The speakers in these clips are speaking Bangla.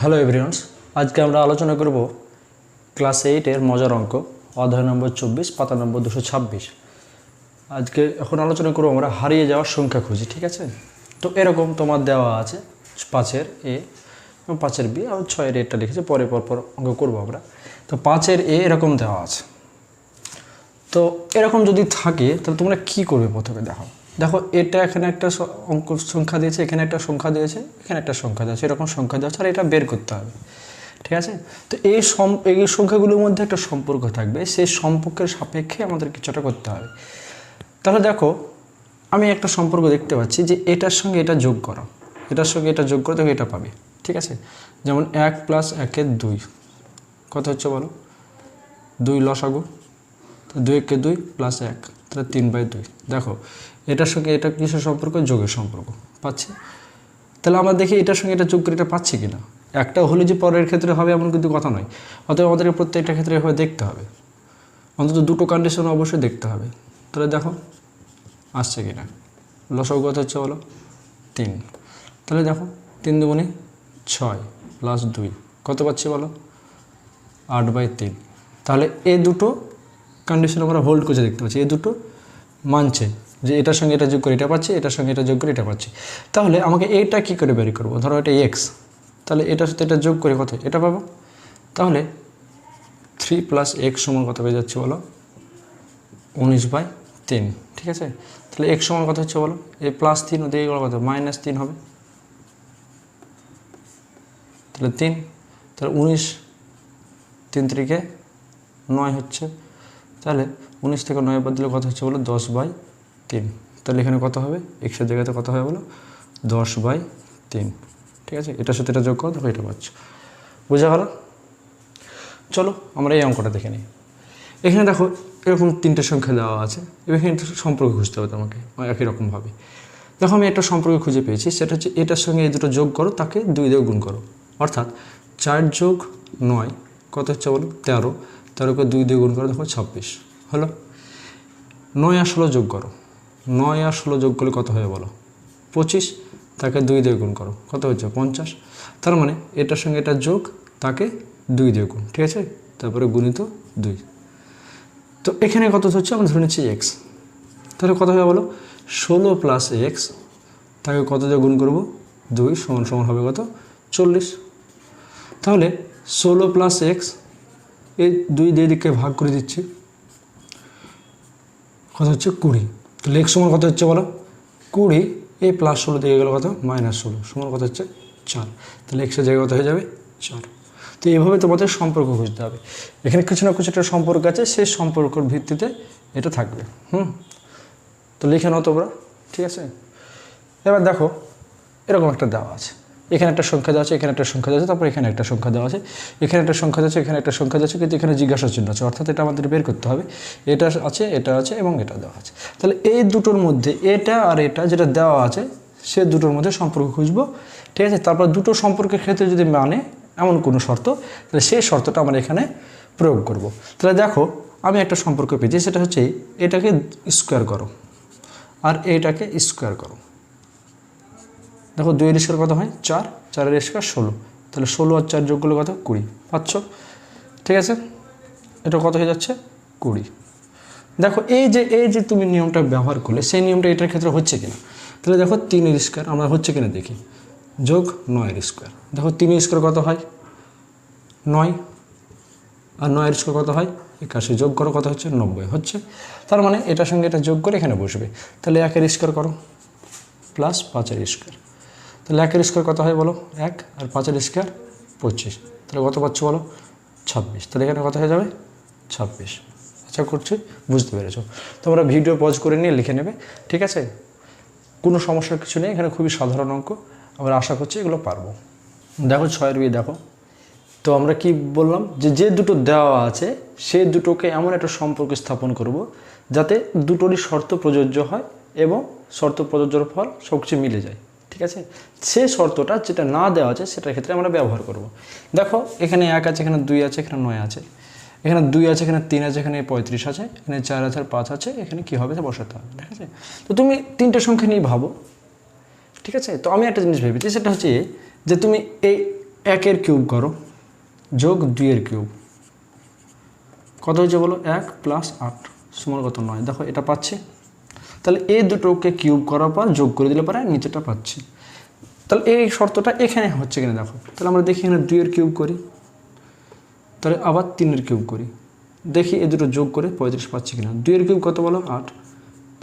হ্যালো এভরিওয়ানস আজকে আমরা আলোচনা করব ক্লাস এইটের মজার অঙ্ক, অধ্যায় নম্বর চব্বিশ, পাতা নম্বর দুশো ছাব্বিশ। আজকে এখন আলোচনা করব আমরা হারিয়ে যাওয়ার সংখ্যা খুঁজি, ঠিক আছে? তো এরকম তোমার দেওয়া আছে পাঁচের এ এবং পাঁচের বি আর ছয়ের এটা লিখেছে, পরে পর পর অঙ্ক করব আমরা। তো পাঁচের এ এরকম দেওয়া আছে। তো এরকম যদি থাকে, তাহলে তোমরা কি করবে প্রথমে, দেখো। দেখো, এটা এখানে একটা অঙ্ক সংখ্যা দিয়েছে, এখানে একটা সংখ্যা দিয়েছে, এখানে একটা সংখ্যা দিয়েছে, এরকম সংখ্যা দেওয়া আর এটা বের করতে হবে, ঠিক আছে? তো এই সম, এই সংখ্যাগুলোর মধ্যে একটা সম্পর্ক থাকবে, সেই সম্পর্কের সাপেক্ষে আমাদের কিছুটা করতে হবে। তাহলে দেখো, আমি একটা সম্পর্ক দেখতে পাচ্ছি যে এটার সঙ্গে এটা যোগ করো, এটার সঙ্গে এটা যোগ করে দেখো এটা পাবে, ঠিক আছে? যেমন এক প্লাস একের দুই, কত হচ্ছে বলো? দুই লসাগু দুই একে দুই প্লাস এক, তাহলে তিন বাই দুই, দেখো এটার সঙ্গে এটা কিসের সম্পর্ক? যোগের সম্পর্ক। পাচ্ছি? তাহলে আমরা দেখি এটার সঙ্গে এটা যোগ করে এটা পাচ্ছি কিনা। একটা হলে যে পরের ক্ষেত্রে হবে এমন কিন্তু কথা নয়। অতএব আমাদেরকে প্রত্যেকটা ক্ষেত্রে এভাবে দেখতে হবে। অন্তত দুটো কন্ডিশন অবশ্যই দেখতে হবে। তাহলে দেখো, আসছে কিনা? লসক কত হচ্ছে বলো? তিন। তাহলে দেখো, তিন দুগুণে ছয় প্লাস দুই। কত পাচ্ছি বলো? আট বাই তিন। তাহলে এ দুটো কন্ডিশন আমরা হোল্ড করে দেখতে পাচ্ছি। এ দুটো মানছে। যে এটার সঙ্গে এটা যোগ করে এটা পাচ্ছি, এটার সঙ্গে এটা যোগ করে এটা পাচ্ছি। তাহলে আমাকে এইটা কী করে বের করব? ধরো এটা এক্স তাহলে এটার সাথে এটা যোগ করে কত? এটা পাবো? তাহলে থ্রি প্লাস এক্স সমান কত পেয়ে যাচ্ছে বলো? উনিশ বাই তিন, ঠিক আছে? তাহলে এক্স সমান কত হচ্ছে বলো? এই প্লাস তিন ওদিকে গেলো কত? মাইনাস তিন হবে। তাহলে তিন, তাহলে উনিশ তিন তারিখে নয় হচ্ছে। তাহলে উনিশ থেকে নয় বাদ দিলে কত হচ্ছে বলো? দশ বাই তিন। তাহলে এখানে কত হবে? এক্সের জায়গাতে কত হবে বলো? দশ বাই তিন। ঠিক আছে? এটার সাথে এটা যোগ করো দেখো এটা পাচ্ছ। বোঝা গেল চলো, আমরা এই অঙ্কটা দেখে নিই। এখানে দেখো, এরকম তিনটে সংখ্যা দেওয়া আছে। এখানে সম্পর্ক খুঁজতে হবে তোমাকে একই রকমভাবে দেখো, আমি একটা সম্পর্ক খুঁজে পেয়েছি, সেটা হচ্ছে এটার সঙ্গে এই দুটো যোগ করো, তাকে দুই দিয়ে গুণ করো। অর্থাৎ চার যোগ নয়, কত হচ্ছে বলো? তেরো। তেরোকে দুই দিয়ে গুণ করো, দেখো, ছাব্বিশ। হলো? নয় আর ষোলো যোগ করো। নয় আর ষোলো যোগ করলে কত হবে বলো? পঁচিশ, তাকে দুই দিয়ে গুণ করো। কত হচ্ছে? পঞ্চাশ। তার মানে এটার সঙ্গে এটা যোগ, তাকে দুই দিয়ে গুণ, ঠিক আছে? তারপরে গুণিত দুই। তো এখানে কত হচ্ছে? আমরা ধরে নিচ্ছি এক্স তাহলে কত হবে বলো? ষোলো প্লাস এক্স তাকে কত দিয়ে গুণ করব? দুই সমান সমান হবে কত? চল্লিশ। তাহলে ষোলো প্লাস এক্স এই দুই দিয়ে দিকে ভাগ করে দিচ্ছি। কত হচ্ছে? কুড়ি। তাহলে লেগ সমান কত হচ্ছে বলো? কুড়ি, এই প্লাস ষোলো দিকে গেলো কত? মাইনাস ষোলো। সমান কত হচ্ছে? চার। তাহলে এক্সের জায়গায় কত হয়ে যাবে? চার। তো এইভাবে তোমাদের সম্পর্ক খুঁজতে হবে। এখানে কিছু না কিছু একটা সম্পর্ক আছে সেই সম্পর্কের ভিত্তিতে এটা থাকবে। হুম? তো লিখে নাও তোমরা। ঠিক আছে? এবার দেখো, এরকম একটা দেওয়া আছে। এখানে একটা সংখ্যা দেওয়া আছে, এখানে একটা সংখ্যা দেওয়া আছে, তারপর এখানে একটা সংখ্যা দেওয়া আছে, এখানে একটা সংখ্যা দেওয়া আছে, এখানে একটা সংখ্যা দেওয়া আছে, কিন্তু এখানে জিজ্ঞাসা চিহ্ন আছে, অর্থাৎ এটা আমাদের বের করতে হবে। এটা আছে এটা আছে এবং এটা দেওয়া আছে। তাহলে এই দুটোর মধ্যে এটা আর এটা যেটা দেওয়া আছে, সে দুটোর মধ্যে সম্পর্ক খুঁজবো, ঠিক আছে? তারপর দুটো সম্পর্কের ক্ষেত্রে যদি মানে এমন কোনো শর্ত, তাহলে সেই শর্তটা আমরা এখানে প্রয়োগ করব। তাহলে দেখো, আমি একটা সম্পর্ক পেয়েছি, সেটা হচ্ছে এটাকে স্কোয়ার করো, আর এটাকে স্কোয়ার করো। দেখো দুই স্কোয়ার কত হয়? চার। চারের স্কোয়ার ষোলো। তাহলে ষোলো আর চার যোগ করলে কত? কুড়ি। পাচ্ছ? ঠিক আছে? এটা কত হয়ে যাচ্ছে? কুড়ি। দেখো, এই যে এই যে তুমি নিয়মটা ব্যবহার করলে, সেই নিয়মটা এটার ক্ষেত্রে হচ্ছে কিনা? তাহলে দেখো তিনের স্কোয়ার, আমরা হচ্ছে কিনা দেখি? যোগ নয়ের স্কোয়ার। দেখো তিনের স্কোয়ার কত হয়? নয়। আর নয়ের স্কোয়ার কত হয়? একাশি। যোগ করো, কত হচ্ছে? নব্বই। হচ্ছে? তার মানে এটার সঙ্গে এটা যোগ করে এখানে বসবে। তাহলে একের স্কোয়ার করো। প্লাস পাঁচের স্কোয়ার। তাহলে একের স্কোয়ার কত হয় বলো? এক আর পাঁচের স্কোয়ার পঁচিশ। তাহলে কত পাচ্ছ বলো? ছাব্বিশ। তাহলে এখানে কত হয়ে যাবে? ছাব্বিশ। আচ্ছা করছি বুঝতে পেরেছ। তোমরা ভিডিও পজ করে নিয়ে লিখে নেবে, ঠিক আছে? কোনো সমস্যার কিছু নেই, এখানে খুবই সাধারণ অঙ্ক। আমরা আশা করছি এগুলো পারব। দেখো ছয়ের বিয়ে, দেখো। তো আমরা কি বললাম? যে যে দুটো দেওয়া আছে সেই দুটোকে এমন একটা সম্পর্ক স্থাপন করব যাতে দুটোরই শর্ত প্রযোজ্য হয় এবং শর্ত প্রযোজ্যর ফল সব কিছু মিলে যায়। ঠিক আছে? সে শর্তটা যেটা না দেওয়া আছে, সেটার ক্ষেত্রে আমরা ব্যবহার করব। দেখো, এখানে এক আছে, এখানে দুই আছে, এখানে নয় আছে। এখানে দুই আছে, এখানে তিন আছে, এখানে পঁয়ত্রিশ আছে, এখানে চার আছে আর পাঁচ আছে, এখানে কী হবে? বসাতে হবে, ঠিক আছে? তো তুমি তিনটে সংখ্যা নিয়ে ভাবো, ঠিক আছে? তো আমি একটা জিনিস ভেবেছি, সেটা হচ্ছে যে তুমি এই একের কিউব করো, যোগ দুইয়ের কিউব। কত হয়েছে বলো? এক প্লাস আট, সমান কত? নয়। দেখো, এটা পাচ্ছে। তাহলে এই দুটোকে কিউব করার পর যোগ করে দিলে পরে নিচেটা পাচ্ছি। তাহলে এই শর্তটা এখানে হচ্ছে কিনা দেখো। তাহলে আমরা দেখি এখানে দুইয়ের কিউব করি। তাহলে আবার তিনের কিউব করি। দেখি এই দুটো যোগ করে পঁয়ত্রিশ পাচ্ছি কিনা। দুইয়ের কিউব কত বলো? আট।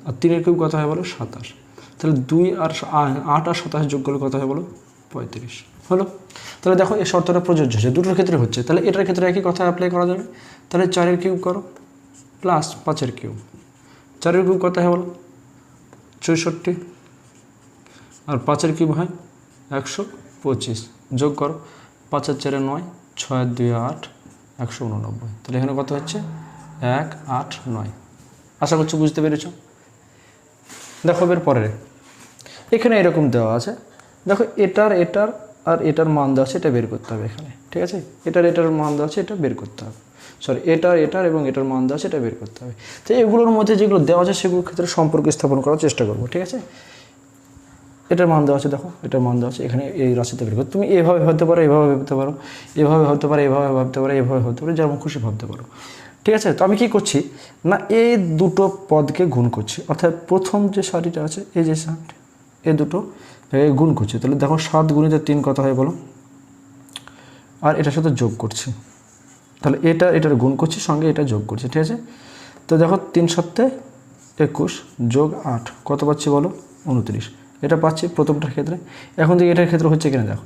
আর তিনের কিউব কত হয় বলো? সাতাশ। তাহলে দুই আর আট আর সাতাশ যোগ করলে কত হয় বলো? পঁয়ত্রিশ। হলো? তাহলে দেখো এই শর্তটা প্রযোজ্য হচ্ছে দুটোর ক্ষেত্রে হচ্ছে। তাহলে এটার ক্ষেত্রে একই কথা অ্যাপ্লাই করা যাবে। তাহলে চারের কিউব করো। প্লাস পাঁচের কিউব চারের কিউব কত হয় বলো? চৌষট্টি আর পাঁচের কিউব হয় একশো পঁচিশ। যোগ করো। পাঁচের চারে নয় ছয় দুই আট, একশো উননব্বই। তাহলে এখানে কত হচ্ছে? এক, আট, নয়। আশা করছি বুঝতে পেরেছ? দেখো এর পরে এখানে এরকম দেওয়া আছে। দেখো এটার এটার আর এটার মান দেওয়া আছে, এটা বের করতে হবে এখানে। ঠিক আছে? এটার এটার মান দেওয়া আছে, এটা বের করতে হবে। সরি এটার এটার এবং এটার মান দেওয়া এটা বের করতে হবে। তো এগুলোর মধ্যে যেগুলো দেওয়া আছে, সেগুলোর ক্ষেত্রে সম্পর্ক স্থাপন করার চেষ্টা করব, ঠিক আছে? এটার মান দেওয়া আছে, দেখো, এটার মান দেওয়া আছে, এখানে এই রাশিতে বের করো। তুমি এভাবে ভাবতে পারো, এভাবে ভাবতে পারো, এভাবে ভাবতে পারো, এভাবে ভাবতে পারো, এভাবে ভাবতে পারো যেমন খুশি ভাবতে পারো, ঠিক আছে? তো আমি কি করছি? না, এই দুটো পদকে গুণ করছি, অর্থাৎ প্রথম যে সারিটা আছে, এই যে সারিটা, এই দুটো গুণ করছি। তাহলে দেখো, সাত গুণিতে তিন কত হয় বলো? আর এটার সাথে যোগ করছি। তাহলে এটা, এটার গুণ করছি, সঙ্গে এটা যোগ করছি, ঠিক আছে? তো দেখো, তিন সপ্তাহে একুশ যোগ আট, কত পাচ্ছি বলো? উনত্রিশ। এটা পাচ্ছি প্রথমটার ক্ষেত্রে। এখন থেকে এটার ক্ষেত্রে হচ্ছে কিনা, দেখো।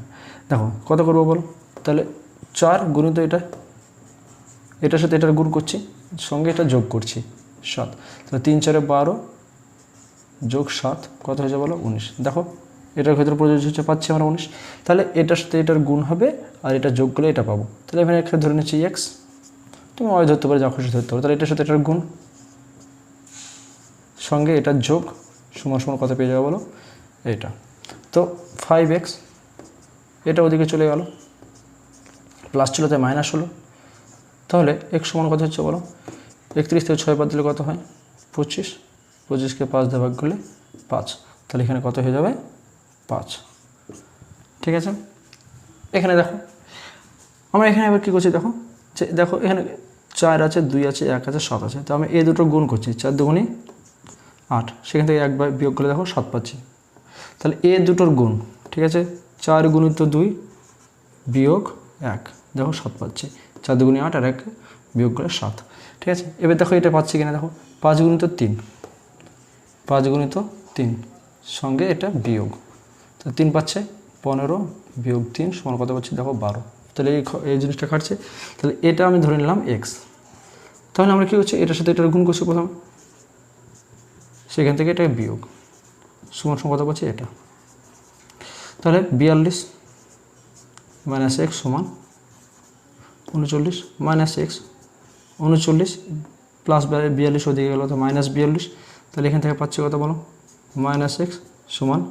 দেখো, কত করব বলো? তাহলে চার গুণিত এটা, এটার সাথে এটার গুণ করছি, সঙ্গে এটা যোগ করছি, সাত। তাহলে তিন চারে বারো যোগ সাত, কত হয়েছে বলো? উনিশ। দেখো এটার ক্ষেত্রে প্রযোজ্য হচ্ছে পাচ্ছি আমরা উনিশ। তাহলে এটার সাথে এটার গুণ হবে আর এটা যোগ করলে এটা পাবো। তাহলে এখানে একটা ধরে নিচ্ছি এক্স তুমি ওই ধরতে পারো, যা খুশি ধরতে পারো। তাহলে এটার সাথে এটার গুণ। সঙ্গে এটার যোগ সমান সমান কথা পেয়ে যাব বলো? এটা তো ফাইভ এক্স এটা ওদিকে চলে গেল। প্লাস ছিল তাই মাইনাস হলো। তাহলে এক্স সমান কত হচ্ছে বলো? একত্রিশ থেকে ছয় বাদ দিলে কত হয়? পঁচিশ। পঁচিশকে পাঁচ দিয়ে ভাগ করলে পাঁচ। তাহলে এখানে কত হয়ে যাবে? পাঁচ। ঠিক আছে? এখানে দেখো। আমরা এখানে এবার কী করছি দেখো? যে দেখো এখানে চার আছে, দুই আছে, এক আছে, সাত আছে। তো আমি এই দুটো গুণ করছি, চার দুগুণই আট। সেখান থেকে একবার বিয়োগ করে দেখো সাত পাচ্ছি। তাহলে এ দুটোর গুণ, ঠিক আছে? চার গুণিত দুই বিয়োগ এক। দেখো সাত পাচ্ছি। চার দুগুণে আট আর এক বিয়োগ করে সাত। ঠিক আছে? এবার দেখো এটা পাচ্ছি কিনা দেখো? পাঁচ গুণিত তিন। পাঁচ গুণিত তিন। সঙ্গে এটা বিয়োগ। তিন পাচ্ছে, পনেরো বিয়োগ তিন সমান কত পাচ্ছে? দেখো বারো। তাহলে এই এই জিনিসটা কাটছে তাহলে এটা আমি ধরে নিলাম এক্স তাহলে আমরা কী করছি? এটার সাথে এটার গুণ করছি প্রথম। সেখান থেকে এটা বিয়োগ। সমান সমান কত পাচ্ছি? এটা। তাহলে বিয়াল্লিশ মাইনাস এক্স সমান উনচল্লিশ মাইনাস এক্স উনচল্লিশ প্লাস বিয়াল্লিশ ওদিকে গেলো তো মাইনাস বিয়াল্লিশ। তাহলে এখান থেকে পাচ্ছি কত বলো? মাইনাস এক্স সমান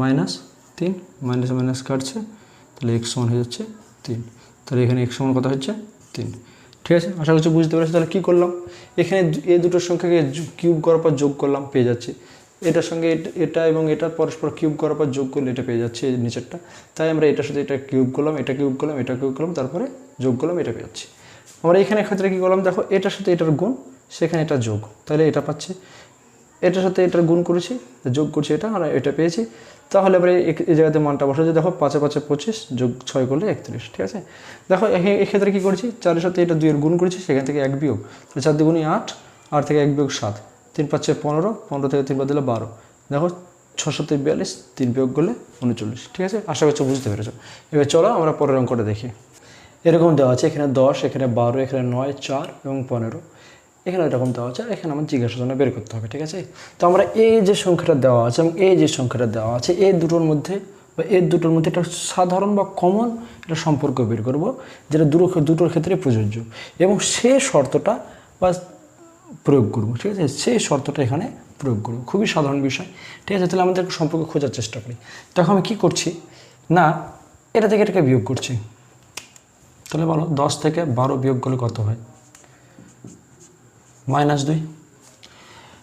মাইনাস তিন মাইনাস মাইনাস কাটছে, তাহলে এক্স সমান হয়ে যাচ্ছে তিন। তাহলে এখানে এক্স সমান কত হচ্ছে? তিন। ঠিক আছে? আশা করছি বুঝতে পেরেছি। তাহলে কী করলাম? এখানে দু- এই দুটোর সংখ্যাকে কিউব করার পর যোগ করলাম, পেয়ে যাচ্ছি। এটার সঙ্গে এট- এটা এবং এটা পরস্পর কিউব করার পর যোগ করলে এটা পেয়ে যাচ্ছে এই নিচেরটা। তাই আমরা এটার সাথে এটা কিউব করলাম, এটা কিউব করলাম, এটা কিউব করলাম, তারপরে যোগ করলাম, এটা পেয়ে যাচ্ছি। আমরা এখানে ক্ষেত্রে কী করলাম? দেখো, এটার সাথে এটার গুণ, সেখানে এটা যোগ। তাহলে এটা পাচ্ছি। এটার সাথে এটার গুণ করেছি, যোগ করছি এটা আর এটা পেয়েছি। তাহলে এবারে এই জায়গাতে মানটা বসাচ্ছি দেখো পাঁচে পাঁচে পঁচিশ যোগ ছয় করলে একত্রিশ, ঠিক আছে? দেখো এক্ষেত্রে কী করেছি? চারের সাথে এটা দুইয়ের গুণ করেছি, সেখান থেকে এক বিয়োগ। চার দুগুণই আট আট থেকে এক বিয়োগ সাত। তিন পাঁচে পনেরো পনেরো থেকে তিন বাদ দিলে বারো। দেখো ছ সাতে বিয়াল্লিশ, তিন বিয়োগ করলে উনচল্লিশ, ঠিক আছে? আশা করছি বুঝতে পেরেছ। এবার চলো আমরা পরের অঙ্কটা দেখি। এরকম দেওয়া আছে, এখানে দশ, এখানে বারো, এখানে নয়, চার এবং পনেরো। এখানে এরকম দেওয়া আছে এখানে আমার জিজ্ঞাসা জন্য বের করতে হবে, ঠিক আছে? তো আমরা এই যে সংখ্যাটা দেওয়া আছে এবং এই যে সংখ্যাটা দেওয়া আছে, এই দুটোর মধ্যে বা এই দুটোর মধ্যে একটা সাধারণ বা কমন একটা সম্পর্ক বের করব, যেটা দুটো দুটোর ক্ষেত্রে প্রযোজ্য। এবং সে শর্তটা বা প্রয়োগ করব, ঠিক আছে? সেই শর্তটা এখানে প্রয়োগ করব। খুবই সাধারণ বিষয়, ঠিক আছে? তাহলে আমাদের সম্পর্ক খোঁজার চেষ্টা করি। তখন আমি কী করছি? না, এটা থেকে এটাকে বিয়োগ করছি। তাহলে বলো, দশ থেকে বারো বিয়োগ করলে কত হয়? মাইনাস দুই।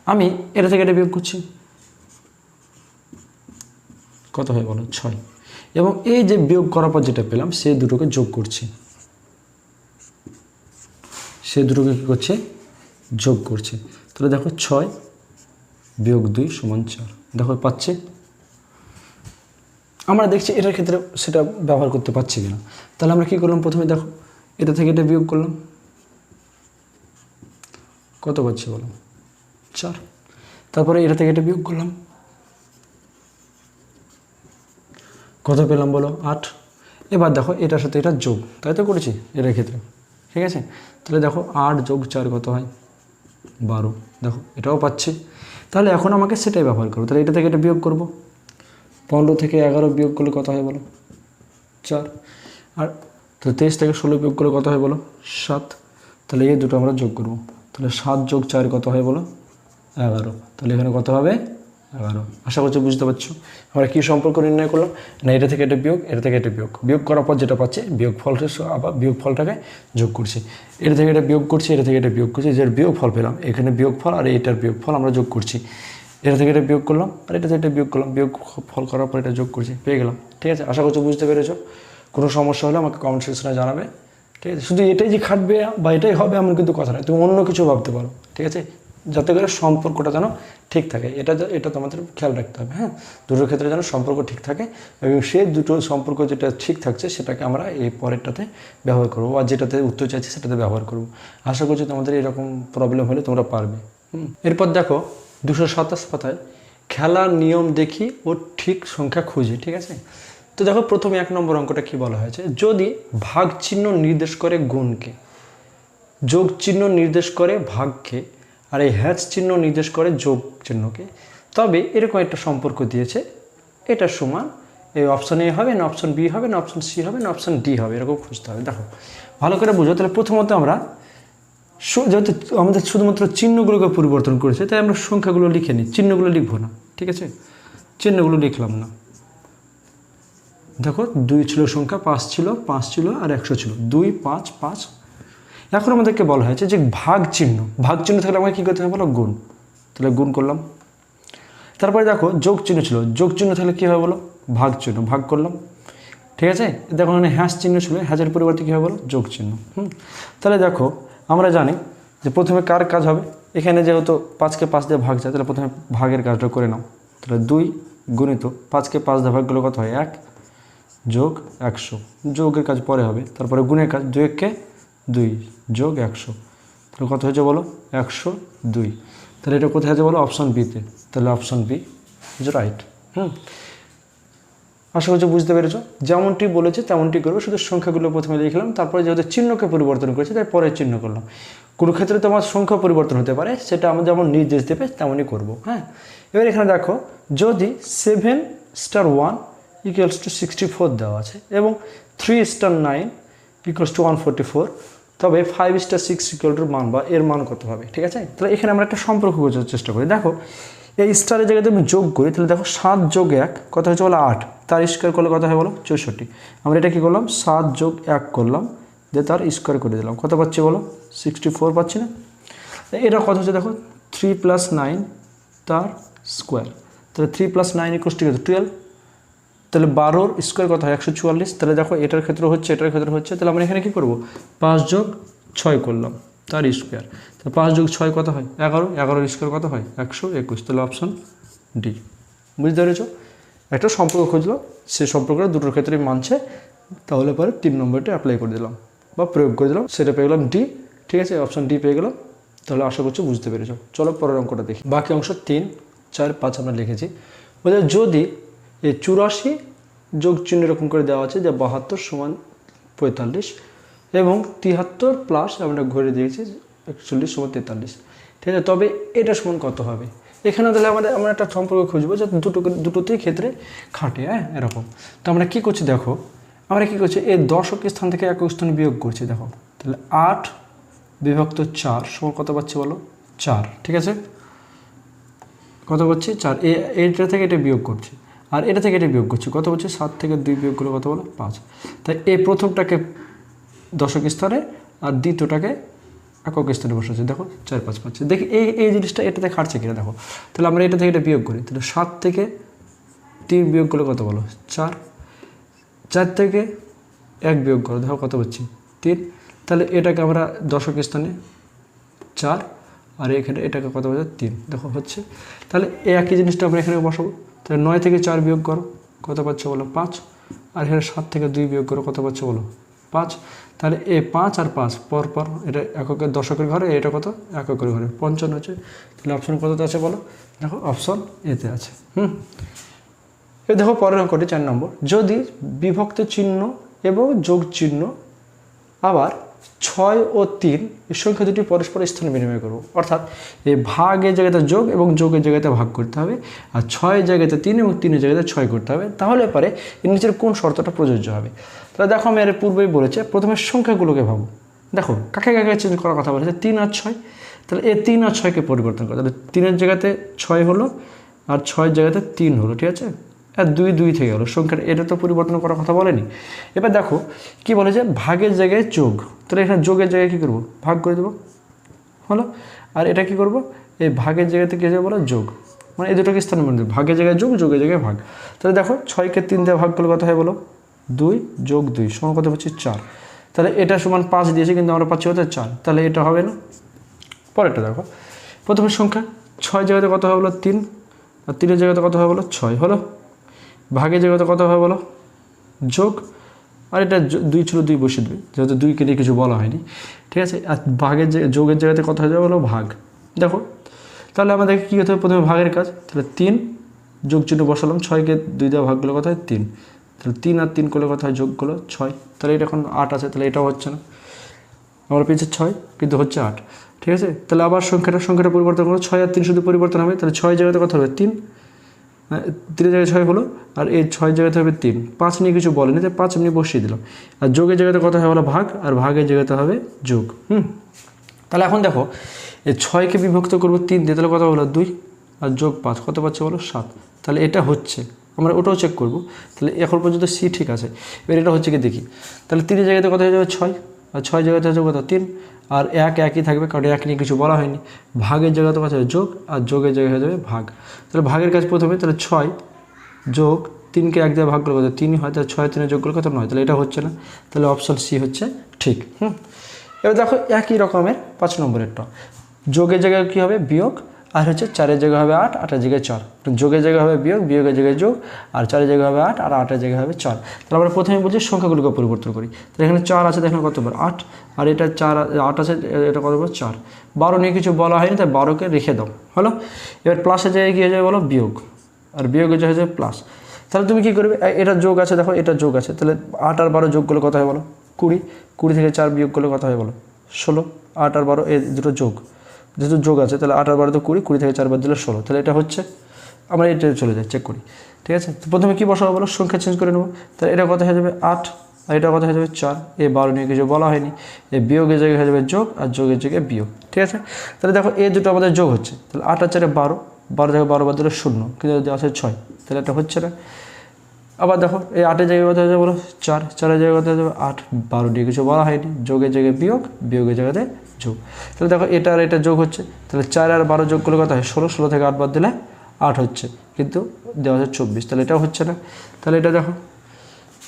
আমি এটা থেকে এটা বিয়োগ করছি। কত হয় বলো ছয়। এবং এই যে বিয়োগ করার পর যেটা পেলাম সেই দুটোকে যোগ করছি। সে দুটোকে কী করছে? যোগ করছে। তাহলে দেখো ছয় বিয়োগ দুই সমান চার। দেখো পাচ্ছে। আমরা দেখছি এটার ক্ষেত্রে সেটা ব্যবহার করতে পারছি কিনা। তাহলে আমরা কী করলাম? প্রথমে দেখো, এটা থেকে এটা বিয়োগ করলাম। কত পাচ্ছি বলো চার। তারপরে এটা থেকে এটা বিয়োগ করলাম। কত পেলাম বলো? আট। এবার দেখো, এটার সাথে এটা যোগ। তাই তো করেছি এটার ক্ষেত্রে। ঠিক আছে? তাহলে দেখো, আট যোগ চার কত হয়? বারো। দেখো, এটাও পাচ্ছি। তাহলে এখন আমাকে সেটাই ব্যবহার করব তাহলে এটা থেকে এটা বিয়োগ করব। পনেরো থেকে এগারো বিয়োগ করলে কত হয় বলো? চার। আর তো তেইশ থেকে ষোলো বিয়োগ করলে কত হয় বলো? সাত। তাহলে এই দুটো আমরা যোগ করব। তাহলে সাত যোগ চার কত হয় বলো? এগারো। তাহলে এখানে কত হবে? এগারো। আশা করছি বুঝতে পারছ। আমরা কী সম্পর্ক নির্ণয় করলাম? না, এটা থেকে এটা বিয়োগ, এটা থেকে এটা বিয়োগ। বিয়োগ করার পর যেটা পাচ্ছে, বিয়োগ ফলটা আবার বিয়োগ ফলটাকে যোগ করছি। এটা থেকে এটা বিয়োগ করছি, এটা থেকে এটা বিয়োগ করছি যে বিয়োগ ফল পেলাম। এখানে বিয়োগ ফল আর এটার বিয়োগ ফল আমরা যোগ করছি। এটা থেকে এটা বিয়োগ করলাম আর এটা থেকে এটা বিয়োগ করলাম। বিয়োগ ফল করার পর এটা যোগ করছি। পেয়ে গেলাম। ঠিক আছে? আশা করছি বুঝতে পেরেছ। কোনো সমস্যা হলে আমাকে কমেন্ট সেকশনে জানাবে। ঠিক আছে? শুধু এটাই যে খাটবে বা এটাই হবে এমন কিন্তু কথা নয়, তুমি অন্য কিছু ভাবতে পারো, ঠিক আছে? যাতে করে সম্পর্কটা যেন ঠিক থাকে, এটা এটা তোমাদের খেয়াল রাখতে হবে হ্যাঁ? দুটোর ক্ষেত্রে যেন সম্পর্ক ঠিক থাকে এবং সেই দুটো সম্পর্ক যেটা ঠিক থাকছে সেটাকে আমরা এই পরেরটাতে ব্যবহার করব আর যেটাতে উত্তর চাইছি সেটাতে ব্যবহার করব। আশা করছি তোমাদের এরকম প্রবলেম হলে তোমরা পারবে, হুম। এরপর দেখো, দুশো সাতাশ পাতায় খেলার নিয়ম দেখি ও ঠিক সংখ্যা খুঁজি, ঠিক আছে? তো দেখো প্রথমে এক নম্বর অঙ্কটা কি বলা হয়েছে? যদি ভাগ চিহ্ন নির্দেশ করে গুণকে, যোগ চিহ্ন নির্দেশ করে ভাগকে, আর এই হ্যাচ চিহ্ন নির্দেশ করে যোগ চিহ্নকে, তবে এরকম একটা সম্পর্ক দিয়েছে। এটা সমান এই অপশন এ হবে, না অপশন বি হবে, না অপশন সি হবে, না অপশন ডি হবে, এরকম খুঁজতে হবে। দেখো, ভালো করে বুঝো। তাহলে প্রথমত আমরা যেহেতু আমাদের শুধুমাত্র চিহ্নগুলোকে পরিবর্তন করেছে, তাই আমরা সংখ্যাগুলো লিখে নিই। চিহ্নগুলো লিখব না, ঠিক আছে? চিহ্নগুলো লিখলাম না। দেখো, দুই ছিল সংখ্যা, পাঁচ ছিল পাঁচ ছিল আর একশো ছিল। দুই, পাঁচ পাঁচ। এখন আমাদেরকে বলা হয়েছে যে ভাগ চিহ্ন। ভাগ চিহ্ন থাকলে আমাকে কী করতে হবে বলো? গুণ। তাহলে গুণ করলাম। তারপরে দেখো, যোগ চিহ্ন ছিল। যোগ চিহ্ন থাকলে কী হবে বলো? ভাগ চিহ্ন। ভাগ করলাম। ঠিক আছে? দেখো, এখানে হ্যাশ চিহ্ন ছিল। হ্যাজের পরিবর্তে কী হবে বলো? যোগ চিহ্ন। হুম? তাহলে দেখো, আমরা জানি যে প্রথমে কার কাজ হবে? এখানে যেহেতু পাঁচকে পাঁচ দিয়ে ভাগ যায়, তাহলে প্রথমে ভাগের কাজটা করে নাও। তাহলে দুই গুণিত পাঁচকে পাঁচ দিয়ে ভাগ করলে কত হয়? এক। যোগ একশো। যোগের কাজ পরে হবে, তারপরে গুণের কাজ দুই এককে দুই, যোগ একশো। তাহলে কত হয়েছে বলো? একশো দুই। তাহলে এটা কোথায় আছে বলো? অপশান বিতে তাহলে option B is right hmm? আশা করছি বুঝতে পেরেছ? যেমনটি বলেছে, তেমনটি করব। শুধু সংখ্যাগুলো প্রথমে লিখলাম তারপরে যেহেতু চিহ্নকে পরিবর্তন করেছে, তাই পরে চিহ্ন করলাম। কোনো ক্ষেত্রে তোমার সংখ্যা পরিবর্তন হতে পারে, সেটা আমরা যেমন নির্দেশ দেবে, তেমনই করব হ্যাঁ? এবার এখানে দেখো, যদি seven star one equals to sixty four দেওয়া আছে এবং three star nine equals to one forty four তবে ফাইভ স্টার সিক্স ইকুয়ালটুর মান বা এর মান কত হবে, ঠিক আছে? তাহলে এখানে আমরা একটা সম্পর্ক বোঝার চেষ্টা করি। দেখো, এই স্টারের জায়গায় আমি যোগ করি, তাহলে দেখো সাত যোগ এক, কত হচ্ছে বলো আট? তার স্কোয়ার করলে কত হয় বলো? চৌষট্টি। আমরা এটা কী করলাম? সাত যোগ এক করলাম, দিয়ে তার স্কোয়ার করে দিলাম। কত পাচ্ছি বলো? সিক্সটি ফোর পাচ্ছি না? এটা কত হচ্ছে দেখো? থ্রি প্লাস নাইন তার স্কোয়ার তাহলে three plus nine equals to twelve তাহলে বারোর স্কোয়ার কত হয়? একশো চুয়াল্লিশ? তাহলে দেখো এটার ক্ষেত্রে হচ্ছে, এটার ক্ষেত্রে হচ্ছে, তাহলে আমরা এখানে কী করব? পাঁচ যোগ ছয় করলাম, তার স্কোয়ার। তাহলে পাঁচ যোগ ছয় কত হয়? এগারো। এগারোর স্কোয়ার কত হয়? একশো একুশ। তাহলে অপশান ডি। বুঝতে পেরেছ? একটা সম্পর্ক খুঁজলো, সে সম্পর্কটা দুটোর ক্ষেত্রেই মানছে, তাহলে পরে তিন নম্বরটা অ্যাপ্লাই করে দিলাম বা প্রয়োগ করে দিলাম, সেটা পেয়ে গেলাম ডি। ঠিক আছে? অপশান ডি পেয়ে গেলাম, তাহলে আশা করছি বুঝতে পেরেছ। চলো পরের অঙ্কটা দেখি। বাকি অংশ তিন, চার, পাঁচ আমরা লিখেছি। বলছে যদি এই চুরাশি যোগ চিহ্ন এরকম করে দেওয়া আছে যে বাহাত্তর সমান পঁয়তাল্লিশ এবং তিহাত্তর প্লাস আমরা ঘুরে দিয়েছি একচল্লিশ সমান তেতাল্লিশ। ঠিক আছে? তবে এটা সমান কত হবে? এখানে তাহলে আমাদের, আমরা একটা সম্পর্ক খুঁজবো যে দুটো, দুটোতেই ক্ষেত্রে খাটে হ্যাঁ? এরকম। তো আমরা কী করছি দেখো? আমরা কী করছি? এই দশক স্থান থেকে একক স্থানে বিয়োগ করছি, দেখো। তাহলে আট বিভক্ত চার, সমান কত পাচ্ছি বলো? চার, ঠিক আছে? কত পাচ্ছি? চার। এইটা থেকে এটা বিয়োগ করছি। আর এটা থেকে এটা বিয়োগ করছি। কত বলছে? সাত থেকে দুই বিয়োগ করলে কত বলো? পাঁচ। তাই এই প্রথমটাকে দশক স্থানে আর দ্বিতীয়টাকে একক স্থানে বসেছে দেখো, চার, পাঁচ পাচ্ছে দেখি এই এই জিনিসটা এটাতে খাটছে কিনা, দেখো। তাহলে আমরা এটা থেকে এটা বিয়োগ করি। তাহলে সাত থেকে তিন বিয়োগ করলে কত বলো? চার। চার থেকে এক বিয়োগ করো। দেখো কত পাচ্ছি তিন। তাহলে এটাকে আমরা দশক স্থানে চার। আর এখানে এটাকে কত বোঝা তিন। দেখো, হচ্ছে। তাহলে একই জিনিসটা আমরা এখানে বসাবো। তাহলে নয় থেকে চার বিয়োগ করো, কত পাচ্ছ বলো? পাঁচ। আর এখানে সাত থেকে দুই বিয়োগ করো, কত পাচ্ছ বলো? পাঁচ। তাহলে এ পাঁচ আর পাঁচ, পর পর এটা এককের দশকের ঘরে, এটা কত? এককের ঘরে। পঞ্চান্ন হচ্ছে। তাহলে অপশন কততে আছে বলো? দেখো অপশন এতে আছে। হুম? এ দেখো পরের অঙ্কটি, চার নম্বর। যদি বিভক্ত চিহ্ন এবং যোগ চিহ্ন আবার ছয় ও তিন, এই সংখ্যা দুটি পরস্পর স্থানে বিনিময় করব। অর্থাৎ এই ভাগের জায়গাতে যোগ এবং যোগের জায়গাতে ভাগ করতে হবে, আর ছয়ের জায়গাতে তিন এবং তিনের জায়গাতে ছয় করতে হবে। তাহলে পরে এর নিচের কোন শর্তটা প্রযোজ্য হবে? তাহলে দেখো আমি এর পূর্বেই বলেছে, প্রথমে সংখ্যাগুলোকে ভাবো। দেখো, কাকে কাকে চেঞ্জ করার কথা বলেছে? তিন আর ছয়। তাহলে এই তিন আর ছয়কে পরিবর্তন করো। তাহলে তিনের জায়গাতে ছয় হলো, আর ছয়ের জায়গাতে তিন হলো, ঠিক আছে? আর দুই দুই থেকে গেলো সংখ্যাটা, এটা তো পরিবর্তন করার কথা বলেনি। এবার দেখো, কি বলে যে ভাগের জায়গায় যোগ। তাহলে এখানে যোগের জায়গায় কী করব? ভাগ করে দেবো। হলো? আর এটা কি করব? এই ভাগের জায়গাতে কী যাবে বলো যোগ। মানে এই দুটোকে স্থান মধ্যে ভাগের জায়গায় যোগ, যোগের জায়গায় ভাগ। তাহলে দেখো ছয়কে তিন দিয়ে ভাগ করলে কত হয় বলো? দুই যোগ দুই সমান কত পাচ্ছি চার। তাহলে এটা সমান পাঁচ দিয়েছে, কিন্তু আমরা পাচ্ছি কত? চার। তাহলে এটা হবে না? পরেরটা দেখো। প্রথমে সংখ্যা, ছয় জায়গাতে কত হবে বলো? তিন। আর তিনের জায়গাতে কত হবে বলো? ছয়। হলো? ভাগের জায়গাতে কত হবে বলো? যোগ আর এটা দুই ছিল দুই বসে দেবে যেহেতু দুইকে নিয়ে কিছু বলা হয়নি। ঠিক আছে? আর ভাগের যে যোগের জায়গাতে কথা হয়ে যাবে বলো? ভাগ। দেখো তাহলে আমাদেরকে কী করতে হবে? প্রথমে ভাগের কাজ। তাহলে তিন যোগ চিহ্ন বসালাম। ছয়কে দুই দেওয়া ভাগ করলে কত হয়? তিন। তাহলে তিন আর তিন করলে কথা হয়? যোগ করল ছয়। তাহলে এটা এখন আট আছে। তাহলে এটাও হচ্ছে না। আমার পেয়েছি ছয় কিন্তু হচ্ছে আট। ঠিক আছে? তাহলে আবার সংখ্যাটা সংখ্যাটা পরিবর্তন করো। ছয় আর তিন শুধু পরিবর্তন হবে। তাহলে ছয় জায়গাতে কথা হবে? তিন। হ্যাঁ, তিনের জায়গায় ছয় হলো, আর এই ছয় জায়গাতে হবে তিন। পাঁচ নিয়ে কিছু বলেনি, তাই পাঁচ এমনি বসিয়ে দিলাম। আর যোগের জায়গাতে কথা হবে ভাগ, আর ভাগের জায়গাতে হবে যোগ। হুম? তাহলে এখন দেখো, এই ছয়কে বিভক্ত করব তিন দিয়ে, তাহলে কথা হলো? দুই। আর যোগ পাঁচ, কত পাচ্ছে বলো? সাত। তাহলে এটা হচ্ছে, আমরা ওটাও চেক করব। তাহলে এখন পর্যন্ত সি ঠিক আছে। এবার এটা হচ্ছে কি দেখি? তাহলে তিনের জায়গাতে কথা হয়ে যাবে? ছয়। ছয় জায়গাতে হচ্ছে কত তিন, আর এক একই থাকবে, কারণ এক নিয়ে কিছু বলা হয়নি। ভাগের জায়গাতে কত হবে যোগ, আর যোগের জায়গায় হয়ে যাবে ভাগ। তাহলে ভাগের কাজ প্রথমে, তাহলে ছয় যোগ তিনকে এক দিয়ে ভাগ করলে কত? তিনই হয়, তাহলে ছয় তিনে যোগ করলে কত? নয়, তাহলে এটা হচ্ছে না। তাহলে অপশন সি হচ্ছে ঠিক, হুম? এবার দেখো একই রকমের পাঁচ নম্বরেরটা। যোগের জায়গায় কী হবে? বিয়োগ আর হচ্ছে চারের জায়গায় হবে আট আটের জায়গায় চার। যোগের জায়গায় হবে বিয়োগ বিয়োগের জায়গায় যোগ, আর চারের জায়গায় হবে আট, আর আটের জায়গায় হবে চার। তাহলে আমরা প্রথমে বলছি সংখ্যাগুলোকে পরিবর্তন করি। তাহলে এখানে চার আছে দেখেন কত বার আট। আর এটা চার, আট আছে, এটা কত বার চার। বারো নিয়ে কিছু বলা হয়নি, তাই বারোকে রেখে দাও। হলো? এবার প্লাসের জায়গায় কী হয়ে যাবে বলো? বিয়োগ। আর বিয়োগের জায়গায় হয়ে প্লাস তাহলে তুমি কী করবে? এটা যোগ আছে, দেখো, এটা যোগ আছে। তাহলে আট আর বারো যোগ করলে কত হয় বলো? কুড়ি। কুড়ি থেকে চার বিয়োগ করলে কত হয় বলো? ষোলো। আট আর বারো এই দুটো যোগ। যেহেতু যোগ আছে, তাহলে আট আর বারো তো কুড়ি কুড়ি থেকে চার বাদ দিলে ষোলো। তাহলে এটা হচ্ছে, আমরা এটা চলে যাই চেক করি। ঠিক আছে? তো প্রথমে কী বসাবো বলো? সংখ্যা চেঞ্জ করে নেব। তাহলে এটা কথা হয়ে যাবে? আট। আর এটা কথা হয়ে যাবে? চার। এ বারো নিয়ে কিছু বলা হয়নি। এ বিয়োগের জায়গায় হয়ে যাবে যোগ, আর যোগের জায়গায় বিয়োগ। ঠিক আছে? তাহলে দেখো, এ দুটো আমাদের যোগ হচ্ছে। তাহলে আট আর চারে বারো। বারো থেকে বারো বাদ দিলে শূন্য। কিন্তু দেওয়া আছে ছয়, তাহলে এটা হচ্ছে না। আবার দেখো, এই আটের জায়গায় হয়ে বলো? চার। চারের জায়গায় হয়ে যাবে আট। বারো দিয়ে কিছু বলা হয়নি। যোগের জায়গায় বিয়োগ, বিয়োগের জায়গাতে যোগ। তাহলে দেখো, এটা আর এটা যোগ হচ্ছে। তাহলে চার আর বারো যোগ করলে কত হয়? ষোলো। ষোলো থেকে আট বাদ দিলে আট হচ্ছে। কিন্তু দেওয়া হচ্ছে চব্বিশ। তাহলে এটাও হচ্ছে না। তাহলে এটা দেখো,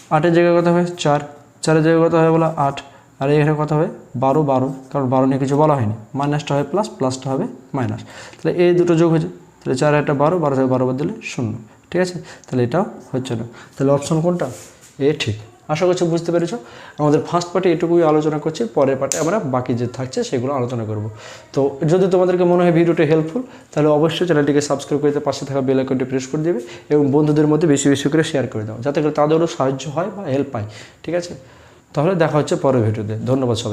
আটের জায়গায় কত হবে? চার। চারের জায়গায় কত হবে বলো? আট। আর এখানে কত হবে? বারো বারো। কারণ বারো নিয়ে কিছু বলা হয়নি। মাইনাসটা হবে প্লাস, প্লাসটা হবে মাইনাস। তাহলে এই দুটো যোগ হয়েছে। তাহলে চার একটা বারো বারো থেকে বারো বাদ দিলে শূন্য। ঠিক আছে? তাহলে এটাও হচ্ছে না। তাহলে অপশন কোনটা? এ ঠিক। আশা করছি বুঝতে পেরেছ। আমাদের ফার্স্ট পার্টে এটুকুই আলোচনা করছি, পরের পার্টে আমরা বাকি যে থাকছে সেগুলো আলোচনা করব। তো যদি তোমাদেরকে মনে হয় ভিডিওটা হেল্পফুল তাহলে অবশ্যই চ্যানেলটিকে সাবস্ক্রাইব করে পাশে থাকা বেল আইকনটি প্রেস করে দেবে এবং বন্ধুদের মধ্যে বেশি বেশি করে শেয়ার করে দাও, যাতে করে তাদেরও সাহায্য হয় বা হেল্প পায়। ঠিক আছে? তাহলে দেখা হচ্ছে পরের ভিডিওতে ধন্যবাদ সবাই